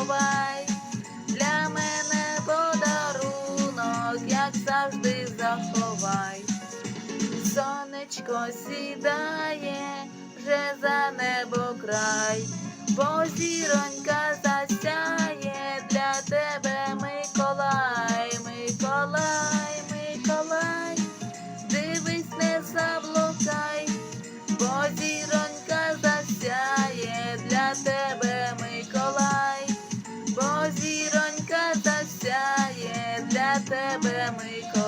сховай, для мене подарунок, як завжди заховай. Сонечко сідає вже за небо край, бо зіронька тебе, мика.